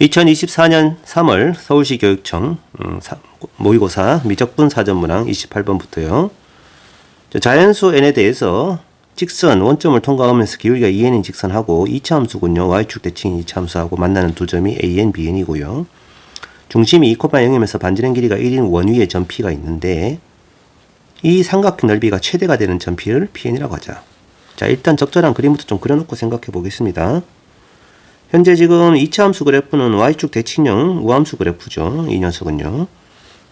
2024년 3월 서울시 교육청 음, 사- 모의고사 미적분 사전문항 28번부터요. 자연수 n에 대해서 직선 원점을 통과하면서 기울기가 2n인 직선하고 2차 함수군요. y축 대칭 2차 함수하고 만나는 두 점이 an, bn이고요. 중심이 2,0이면서 반지름 길이가 1인 원 위에 점 P가 있는데 이 삼각형 넓이가 최대가 되는 점 P를 PN이라고 하자. 자, 일단 적절한 그림부터 좀 그려놓고 생각해 보겠습니다. 현재 지금 2차 함수 그래프는 y축 대칭형 우함수 그래프죠. 이 녀석은요.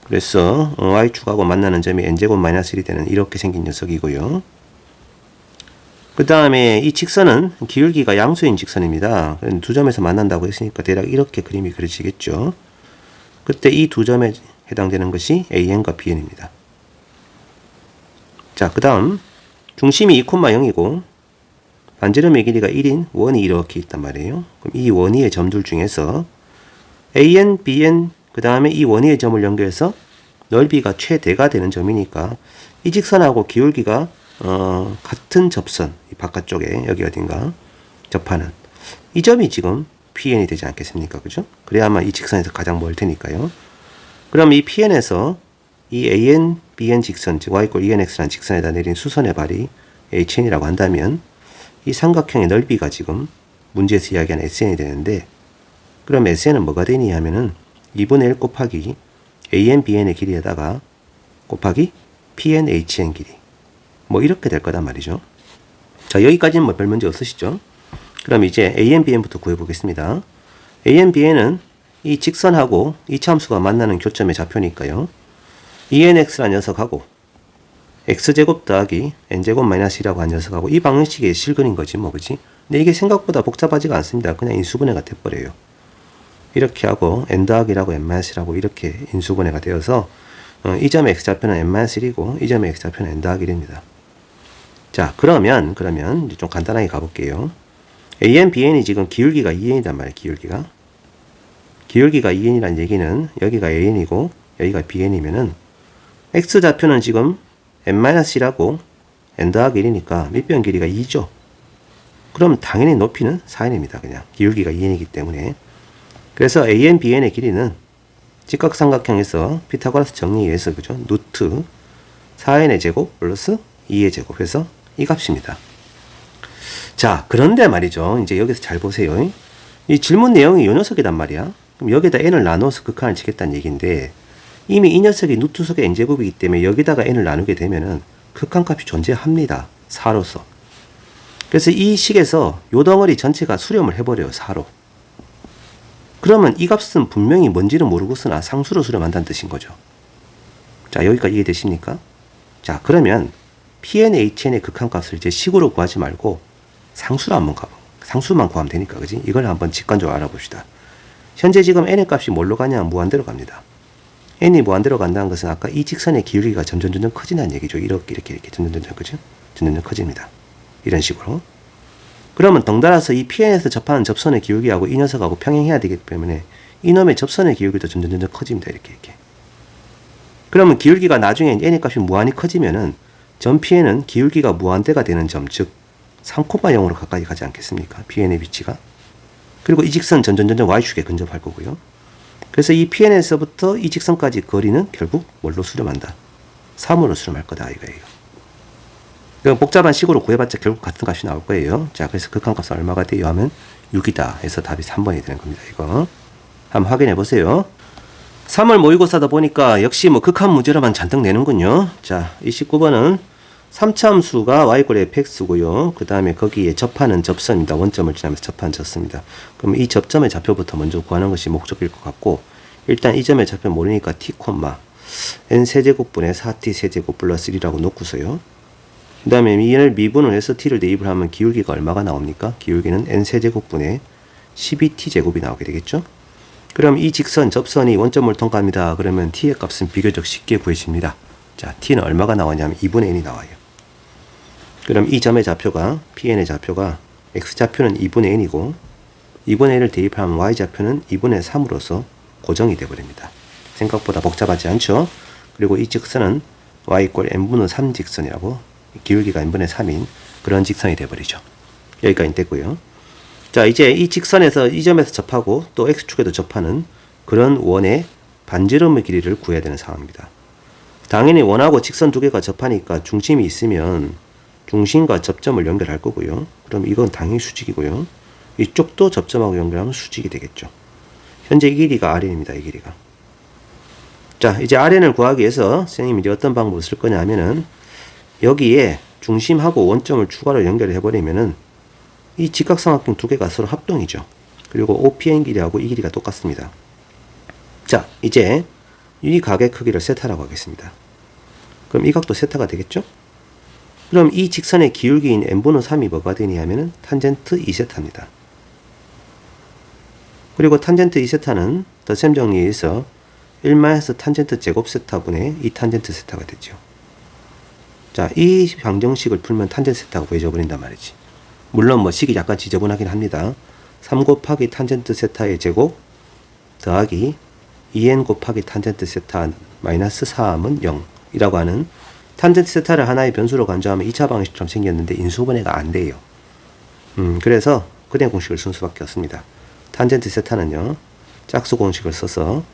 그래서 어, y축하고 만나는 점이 n제곱 마이너스 1이 되는 이렇게 생긴 녀석이고요. 그 다음에 이 직선은 기울기가 양수인 직선입니다. 두 점에서 만난다고 했으니까 대략 이렇게 그림이 그려지겠죠. 그때 이 두 점에 해당되는 것이 AN과 BN입니다. 자, 그 다음 중심이 2,0이고 반지름의 길이가 1인 원이 이렇게 있단 말이에요. 그럼 이 원위의 점들 중에서 AN, BN 그 다음에 이 원위의 점을 연결해서 넓이가 최대가 되는 점이니까 이 직선하고 기울기가 어, 같은 접선 이 바깥쪽에 여기 어딘가 접하는 이 점이 지금 PN이 되지 않겠습니까? 그죠? 그래야만 이 직선에서 가장 멀 테니까요. 그럼 이 PN에서 이 AN, BN 직선, 즉 Y 꼴 ENX라는 직선에다 내린 수선의 발이 HN이라고 한다면 이 삼각형의 넓이가 지금 문제에서 이야기하는 SN이 되는데 그럼 SN은 뭐가 되니 하면은 2분의 1 곱하기 AN, BN의 길이에다가 곱하기 PN, HN 길이 뭐 이렇게 될 거단 말이죠. 자 여기까지는 뭐 별 문제 없으시죠? 그럼 이제 AN, BN부터 구해보겠습니다. AN, BN은 이 직선하고 이 참수가 만나는 교점의 좌표니까요. ENX라는 녀석하고 x제곱 더하기 n제곱 마이너스 1이라고 한 녀석하고 이 방식의 실근인 거지 뭐 그지? 근데 이게 생각보다 복잡하지가 않습니다. 그냥 인수분해가 돼버려요. 이렇게 하고 n 더하기라고 n 마이너스 1하고 이렇게 인수분해가 되어서 어, 이 점의 x좌표는 n 마이너스 1이고 이 점의 x좌표는 n 더하기 1입니다. 자 그러면 그러면 이제 좀 간단하게 가볼게요. AN, BN이 지금 기울기가 2n이단 말이에요. 기울기가 기울기가 2n이란 얘기는 여기가 AN이고 여기가 BN이면은 x좌표는 지금 n-1하고 n 더하기 1이니까 밑변 길이가 2죠. 그럼 당연히 높이는 4n입니다. 그냥 기울기가 2n이기 때문에. 그래서 an, bn의 길이는 직각삼각형에서 피타고라스 정리에 의해서 그죠? 루트 4n의 제곱 플러스 2의 제곱 해서 이 값입니다. 자, 그런데 말이죠. 이제 여기서 잘 보세요. 이 질문 내용이 이 녀석이단 말이야. 그럼 여기다 n을 나눠서 극한을 치겠다는 얘기인데 이미 이 녀석이 루트 속의 n제곱이기 때문에 여기다가 n을 나누게 되면은 극한값이 존재합니다. 4로서. 그래서 이 식에서 요 덩어리 전체가 수렴을 해버려요. 4로. 그러면 이 값은 분명히 뭔지는 모르고서나 상수로 수렴한다는 뜻인 거죠. 자, 여기까지 이해되십니까? 자, 그러면 PNHN의 극한값을 이제 식으로 구하지 말고 상수로 한번 가봐. 상수만 구하면 되니까, 그지? 이걸 한번 직관적으로 알아봅시다. 현재 지금 n의 값이 뭘로 가냐? 무한대로 갑니다. N이 무한대로 간다는 것은 아까 이 직선의 기울기가 점점 점점 커진다는 얘기죠. 이렇게 이렇게 이렇게 점점 점점 그죠? 점점 커집니다. 이런 식으로. 그러면 덩달아서 이 PN에서 접하는 접선의 기울기하고 이 녀석하고 평행해야 되기 때문에 이놈의 접선의 기울기도 점점 점점 커집니다. 이렇게 이렇게. 그러면 기울기가 나중에 n의 값이 무한히 커지면은 점 Pn은 기울기가 무한대가 되는 점, 즉 3,0으로 가까이 가지 않겠습니까? Pn의 위치가. 그리고 이 직선 점점 점점 y축에 근접할 거고요. 그래서 이 PN에서부터 이 직선까지 거리는 결국 뭘로 수렴한다? 3으로 수렴할 거다 이거예요. 이건 복잡한 식으로 구해봤자 결국 같은 값이 나올 거예요. 자, 그래서 극한값은 얼마가 돼요? 하면 6이다 해서 답이 3번이 되는 겁니다. 이거 한번 확인해 보세요. 3월 모의고사다 보니까 역시 뭐 극한 문제로만 잔뜩 내는군요. 자, 29번은 3차함수가 y꼴 fx고요. 그 다음에 거기에 접하는 접선입니다. 원점을 지나면서 접하는 접선입니다. 그럼 이 접점의 좌표부터 먼저 구하는 것이 목적일 것 같고 일단 이 점의 좌표 모르니까 t, n 세제곱분의 4t 세제곱 플러스 1이라고 놓고서요. 그 다음에 이를 미분을 해서 t를 대입을 하면 기울기가 얼마가 나옵니까? 기울기는 n 세제곱분의 12t 제곱이 나오게 되겠죠? 그럼 이 직선 접선이 원점을 통과합니다. 그러면 t의 값은 비교적 쉽게 구해집니다. 자, t는 얼마가 나왔냐면 2분의 n이 나와요. 그럼 이 점의 좌표가 pn의 좌표가 x좌표는 2분의 n이고 2분의 1을 대입하면 y좌표는 2분의 3으로서 고정이 되어버립니다. 생각보다 복잡하지 않죠? 그리고 이 직선은 y꼴 n분의 3 직선이라고 기울기가 n분의 3인 그런 직선이 되어버리죠. 여기까지 됐고요. 자, 이제 이 직선에서 이 점에서 접하고 또 x축에도 접하는 그런 원의 반지름의 길이를 구해야 되는 상황입니다. 당연히 원하고 직선 두 개가 접하니까 중심이 있으면 중심과 접점을 연결할 거고요. 그럼 이건 당연히 수직이고요. 이쪽도 접점하고 연결하면 수직이 되겠죠. 현재 이 길이가 RN입니다. 이 길이가. 자, 이제 RN을 구하기 위해서 선생님이 이제 어떤 방법을 쓸 거냐 하면은 여기에 중심하고 원점을 추가로 연결해 버리면은 이 직각삼각형 두 개가 서로 합동이죠. 그리고 OPN 길이하고 이 길이가 똑같습니다. 자, 이제 이 각의 크기를 세타라고 하겠습니다. 그럼 이 각도 세타가 되겠죠? 그럼 이 직선의 기울기인 n분의 3이 뭐가 되냐 하면은 탄젠트 2세타입니다. 그리고 탄젠트 2세타는 더셈 정리에서 1마이너스 탄젠트 제곱 세타분의 2 탄젠트 세타가 되죠. 자, 이 방정식을 풀면 탄젠트 세타가 구해져 버린단 말이지. 물론 뭐 식이 약간 지저분하긴 합니다. 3 곱하기 탄젠트 세타의 제곱 더하기 2n 곱하기 탄젠트 세타 마이너스 3은 0이라고 하는 탄젠트 세타를 하나의 변수로 간주하면 2차 방식처럼 생겼는데 인수분해가 안 돼요. 음, 그래서 그냥 공식을 쓴 수밖에 없습니다. 탄젠트 세타는요, 짝수 공식을 써서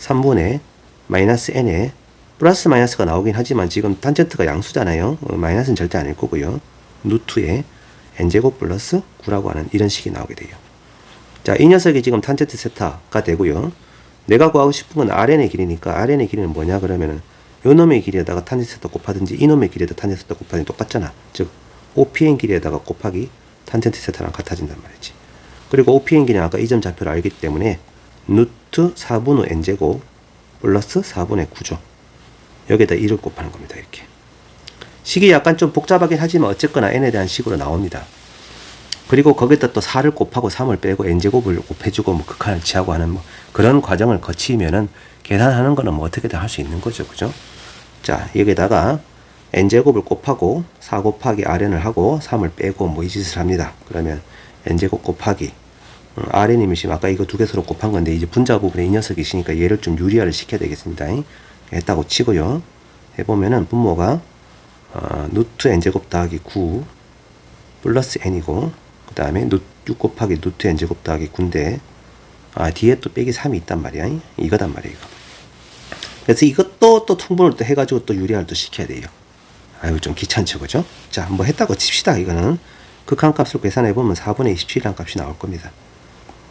3분의 마이너스 n에 플러스 마이너스가 나오긴 하지만 지금 탄젠트가 양수잖아요. 어, 마이너스는 절대 아닐 거고요. 루트에 n제곱 플러스 9라고 하는 이런 식이 나오게 돼요. 자, 이 녀석이 지금 탄젠트 세타가 되고요. 내가 구하고 싶은 건 RN의 길이니까 RN의 길이는 뭐냐 그러면은 요 놈의 길이에다가 탄젠트 세타 곱하든지 이 놈의 길이에다 탄젠트 세타 곱하든지 똑같잖아. 즉 OPN 길이에다가 곱하기 탄젠트 세타랑 같아진단 말이지. 그리고 OPN 길이는 아까 이점 좌표를 알기 때문에 루트 4분의 n제곱 플러스 4분의 9죠. 여기에다 1을 곱하는 겁니다. 이렇게. 식이 약간 좀 복잡하긴 하지만 어쨌거나 n에 대한 식으로 나옵니다. 그리고 거기다 또 4를 곱하고 3을 빼고 n제곱을 곱해주고 뭐 극한을 취하고 하는 뭐 그런 과정을 거치면은 계산하는 거는 뭐 어떻게든 할 수 있는 거죠. 그죠? 자, 여기다가 n제곱을 곱하고 4 곱하기 rn을 하고 3을 빼고 뭐 이 짓을 합니다. 그러면 n제곱 곱하기 음, rn이면 지금 아까 이거 두 개 서로 곱한 건데 이제 분자 부분에 이 녀석이 있으니까 얘를 좀 유리화를 시켜야 되겠습니다. 했다고 치고요. 해보면은 분모가 어, 루트 n제곱 더하기 9 플러스 n이고 그 다음에 6 곱하기 루트 n제곱 더하기 9인데 아 뒤에 또 빼기 3이 있단 말이야 이거단 이거 그래서 이것도 또 통분을 또 해가지고 또 유리화를 또 시켜야 돼요 아유 좀 귀찮죠 그죠 자 한번 했다고 칩시다 이거는 극한값을 계산해보면 4분의 27이라는 값이 나올 겁니다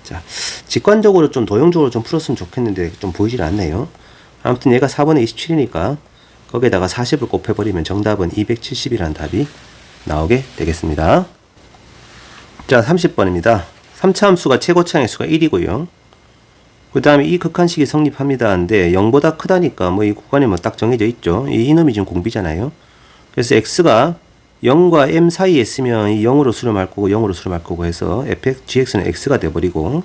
자 직관적으로 좀 도형적으로 좀 풀었으면 좋겠는데 좀 보이질 않네요 아무튼 얘가 4분의 27이니까 거기에다가 40을 곱해버리면 정답은 270이라는 답이 나오게 되겠습니다. 자, 30번입니다. 3차 함수가 최고차의 수가 1이고요. 그 다음에 이 극한식이 성립합니다. 근데 0보다 크다니까 뭐 이 구간에 뭐 딱 정해져 있죠. 이 이놈이 지금 공비잖아요. 그래서 x가 0과 m 사이에 있으면 이 0으로 수렴할 거고 0으로 수렴할 거고 해서 fx, gx는 x가 돼버리고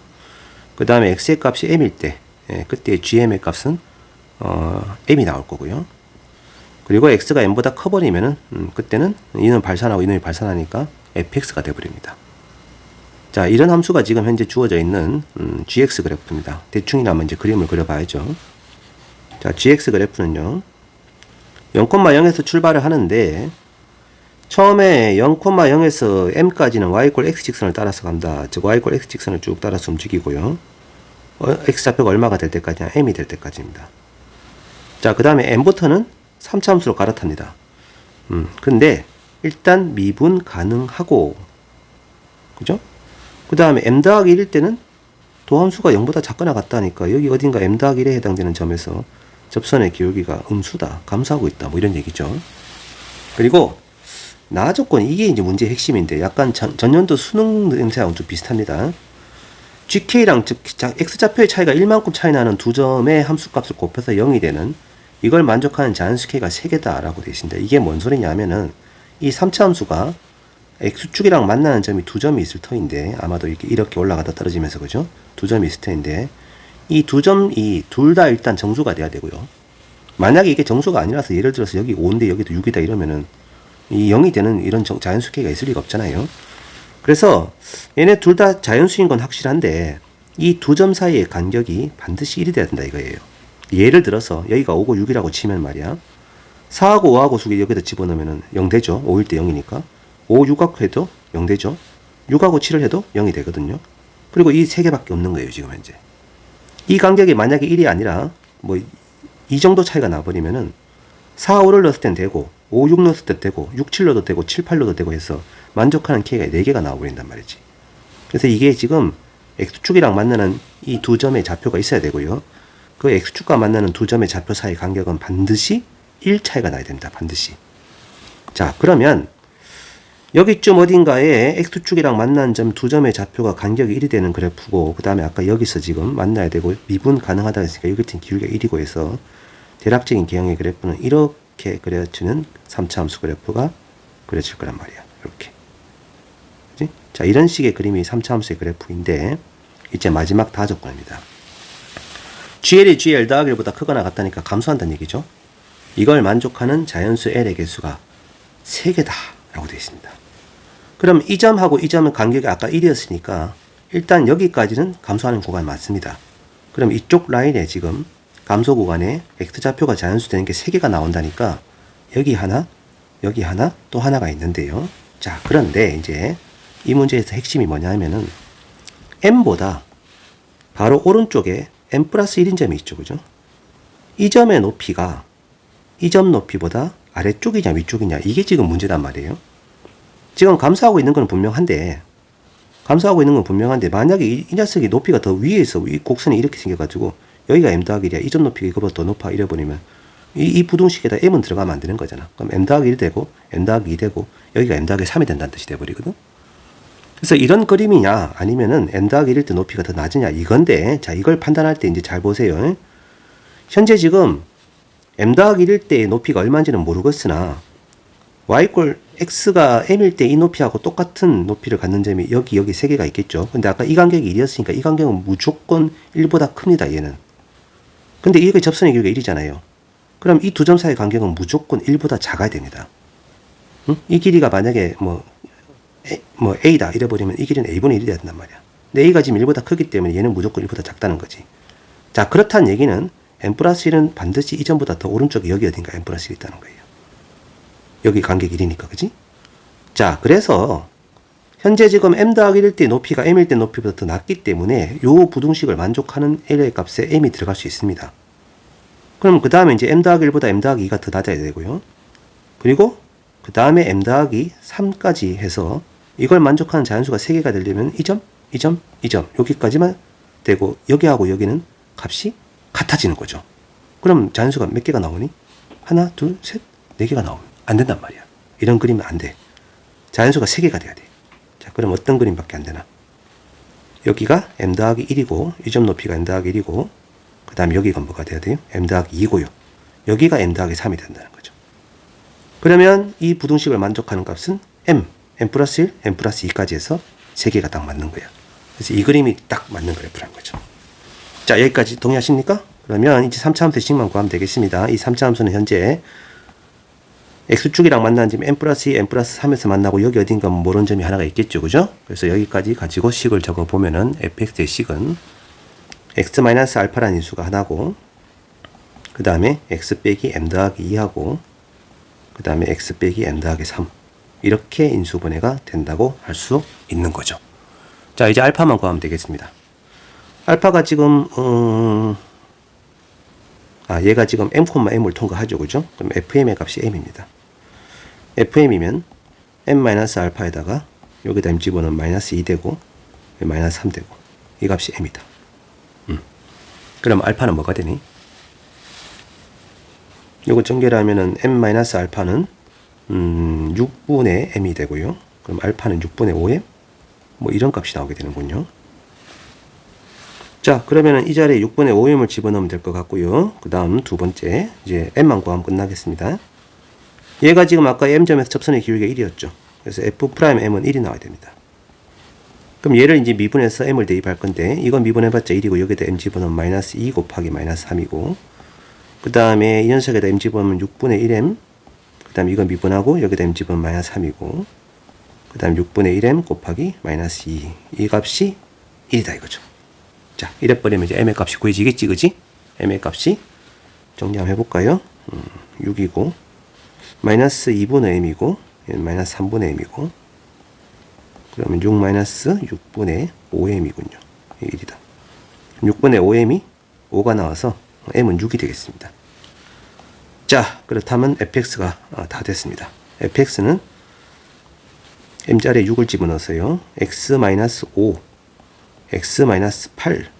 그 다음에 x의 값이 m일 때 예, 그때 gm의 값은 어, m이 나올 거고요. 그리고 x가 m보다 커버리면은 음, 그때는 이는 발산하고 이놈이 발산하니까 fx가 돼버립니다. 자, 이런 함수가 지금 현재 주어져 있는 음, gx 그래프입니다. 대충이라면 이제 그림을 그려봐야죠. 자, gx 그래프는요. 0,0에서 출발을 하는데 처음에 0,0에서 m까지는 y 꼴 x 직선을 따라서 간다. 즉 y 꼴 x 직선을 쭉 따라서 움직이고요. 어, x 좌표가 얼마가 될 때까지냐? m이 될 때까지입니다. 자, 그 다음에 m부터는 3차 함수로 갈아탑니다. 음, 근데 일단 미분 가능하고 그죠? 그 다음에 m 더하기 1일 때는 도함수가 0보다 작거나 같다니까 여기 어딘가 m 더하기 1에 해당되는 점에서 접선의 기울기가 음수다, 감소하고 있다, 뭐 이런 얘기죠. 그리고 나 조건 이게 이제 문제의 핵심인데 약간 전, 전년도 수능 냄새하고 좀 비슷합니다. GK랑 즉 X좌표의 차이가 1만큼 차이 나는 두 점의 함수값을 곱해서 0이 되는 이걸 만족하는 자연수계가 3개다라고 되신다. 이게 뭔 소리냐면은 이 3차 함수가 X축이랑 만나는 점이 두 점이 있을 터인데 아마도 이렇게 이렇게 올라가다 떨어지면서 그죠? 두 점이 있을 터인데 이 두 점이 둘 다 일단 정수가 돼야 되고요. 만약에 이게 정수가 아니라서 예를 들어서 여기 5인데 여기도 6이다 이러면은 이 0이 되는 이런 정, 자연수계가 있을 리가 없잖아요. 그래서 얘네 둘 다 자연수인 건 확실한데 이 두 점 사이의 간격이 반드시 1이 돼야 된다 이거예요. 예를 들어서 여기가 5고 6이라고 치면 말이야. 4하고 5하고 수기 여기다 집어넣으면 0 되죠. 5일 때 0이니까. 5, 6하고 해도 0 되죠. 6하고 7을 해도 0이 되거든요. 그리고 이 세 개밖에 없는 거예요, 지금 현재. 이 간격이 만약에 1이 아니라 뭐 이 정도 차이가 나버리면은 4, 5를 넣었을 땐 되고 5, 6 넣었을 때 되고 6, 7 넣어도 되고 7, 8 넣어도 되고 해서 만족하는 K가 4개가 나와버린단 말이지. 그래서 이게 지금 X축이랑 만나는 이 두 점의 좌표가 있어야 되고요. 그 X축과 만나는 두 점의 좌표 사이 간격은 반드시 1 차이가 나야 됩니다. 반드시. 자, 그러면 여기쯤 어딘가에 X축이랑 만난 점 두 점의 좌표가 간격이 1이 되는 그래프고 그 다음에 아까 여기서 지금 만나야 되고 미분 가능하다 했으니까 여기 같은 기울기가 1이고 해서 대략적인 개형의 그래프는 이렇게 그려지는 3차 함수 그래프가 그려질 거란 말이야. 이렇게. 그지? 자, 이런 식의 그림이 3차 함수의 그래프인데 이제 마지막 다 조건입니다. GL이 GL 더하기 1보다 크거나 같다니까 감소한다는 얘기죠. 이걸 만족하는 자연수 L의 개수가 3개다 라고 되어 있습니다. 그럼 이 점하고 이 점은 간격이 아까 1이었으니까 일단 여기까지는 감소하는 구간 맞습니다. 그럼 이쪽 라인에 지금 감소 구간에 X좌표가 자연수 되는 게 3개가 나온다니까 여기 하나, 여기 하나, 또 하나가 있는데요. 자, 그런데 이제 이 문제에서 핵심이 뭐냐 하면은 M보다 바로 오른쪽에 M 플러스 1인 점이 있죠. 그죠? 이 점의 높이가 이 점 높이보다 아래쪽이냐 위쪽이냐 이게 지금 문제단 말이에요. 지금 감소하고 있는 건 분명한데 감소하고 있는 건 분명한데 만약에 이, 이 녀석이 높이가 더 위에 있어 이 곡선이 이렇게 생겨가지고 여기가 m 더하기 1이야 이 점 높이가 이거보다 더 높아 이래버리면 이, 이 부등식에다 m은 들어가면 안 되는 거잖아. 그럼 m 더하기 1 되고 m 더하기 2 되고 여기가 m 더하기 3이 된다는 뜻이 돼버리거든. 그래서 이런 그림이냐 아니면은 m 더하기 1일 때 높이가 더 낮으냐 이건데 자 이걸 판단할 때 이제 잘 보세요. 현재 지금 m 더하기 1일 때의 높이가 얼마인지는 모르겠으나 y꼴 x가 m일 때 이 높이하고 똑같은 높이를 갖는 점이 여기 여기 세 개가 있겠죠. 근데 아까 이 간격이 1이었으니까 이 간격은 무조건 1보다 큽니다. 얘는. 근데 이게 접선의 길이가 1이잖아요. 그럼 이 두 점 사이 간격은 무조건 1보다 작아야 됩니다. 응? 이 길이가 만약에 뭐, A, 뭐 a다 이래버리면 이 길이는 a분의 1이 돼야 된단 말이야. 근데 a가 지금 1보다 크기 때문에 얘는 무조건 1보다 작다는 거지. 자 그렇다는 얘기는 n 플러스 1은 반드시 이전보다 더 오른쪽에 여기 어딘가 n 플러스 1이 있다는 거예요. 여기 간격 1이니까 그지? 자 그래서 현재 지금 m 더하기 1일 때 높이가 m일 때 높이보다 더 낮기 때문에 요 부등식을 만족하는 L의 값에 m이 들어갈 수 있습니다. 그럼 그 다음에 이제 m 더하기 1보다 m 더하기 2가 더 낮아야 되고요. 그리고 그 다음에 m 더하기 3까지 해서 이걸 만족하는 자연수가 3개가 되려면 이 점, 이 점, 이점 여기까지만 되고 여기하고 여기는 값이 같아지는 거죠. 그럼 자연수가 몇 개가 나오니? 하나, 둘, 셋, 네 개가 나오면 안 된단 말이야. 이런 그림은 안 돼. 자연수가 세 개가 돼야 돼. 자, 그럼 어떤 그림밖에 안 되나? 여기가 m 더하기 1이고 이 점 높이가 m 더하기 1이고 그 다음에 여기가 뭐가 돼야 돼요? m 더하기 2고요. 여기가 m 더하기 3이 된다는 거죠. 그러면 이 부등식을 만족하는 값은 m, m 플러스 1, m 플러스 2까지 해서 세 개가 딱 맞는 거야. 그래서 이 그림이 딱 맞는 그래프라는 거죠. 자, 여기까지 동의하십니까? 그러면 이제 3차 함수 식만 구하면 되겠습니다. 이 3차 함수는 현재 x축이랑 만난 지금 n 플러스 2, n 플러스 3에서 만나고 여기 어딘가 모르는 점이 하나가 있겠죠. 그죠? 그래서 여기까지 가지고 식을 적어 보면은 fx의 식은 x 마이너스 알파라는 인수가 하나고 그 다음에 x 빼기 m 더하기 2하고 그 다음에 x 빼기 m 더하기 3 이렇게 인수분해가 된다고 할 수 있는 거죠. 자 이제 알파만 구하면 되겠습니다. 알파가 지금 음, 아 얘가 지금 m, m을 통과하죠. 그죠? 그럼 fm의 값이 m입니다. Fm이면 m-알파에다가 여기다 m 집어넣으면 마이너스 2 되고 마이너스 3 되고 이 값이 m이다. 음. 그럼 알파는 뭐가 되니? 요거 전개하면은 m-알파는 음, 6분의 m이 되고요. 그럼 알파는 6분의 5m? 뭐 이런 값이 나오게 되는군요. 자, 그러면은 이 자리에 6분의 5m을 집어넣으면 될 것 같고요. 그 다음 두 번째, 이제 m만 구하면 끝나겠습니다. 얘가 지금 아까 m점에서 접선의 기울기가 1이었죠. 그래서 f'm은 1이 나와야 됩니다. 그럼 얘를 이제 미분해서 m을 대입할 건데, 이건 미분해봤자 1이고, 여기다 m 집어넣으면 마이너스 2 곱하기 마이너스 3이고, 그 다음에 이 녀석에다 m 집어넣으면 6분의 1m, 그 다음에 이건 미분하고, 여기다 m 집어넣으면 마이너스 3이고, 그 다음 6분의 1m 곱하기 마이너스 2. 이 값이 1이다 이거죠. 자, 이래 버리면 이제 m의 값이 구해지겠지, 그지? m의 값이 정리 한번 해볼까요? 음, 6이고, 마이너스 2분의 m이고, 마이너스 3분의 m이고, 그 그러면 6 마이너스 6분의 5m이군요. 1이다. 6분의 5m이 5가 나와서 m은 6이 되겠습니다. 자, 그렇다면 fx가 아, 다 됐습니다. fx는 m자리에 6을 집어넣었어요. x 마이너스 5, x 마이너스 8,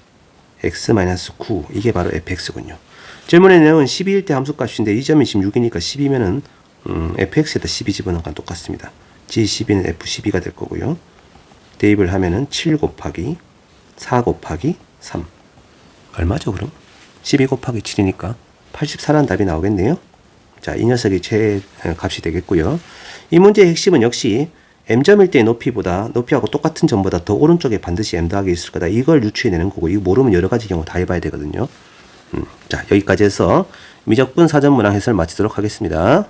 x 마이너스 9 이게 바로 fx군요. 질문의 내용은 12일 때 함수값인데 이 점이 지금 6이니까 10이면은 음, fx에다 12 집어넣은 건 똑같습니다. g12는 f12가 될 거고요. 대입을 하면은 7 곱하기 4 곱하기 3 얼마죠 그럼? 12 곱하기 7이니까 84라는 답이 나오겠네요. 자, 이 녀석이 제 어, 값이 되겠고요. 이 문제의 핵심은 역시 m점일 때의 높이보다 높이하고 똑같은 점보다 더 오른쪽에 반드시 m 더하기 있을 거다. 이걸 유추해내는 거고 이거 모르면 여러 가지 경우 다 해봐야 되거든요. 음, 자, 여기까지 해서 미적분 사전 문항 해설 마치도록 하겠습니다.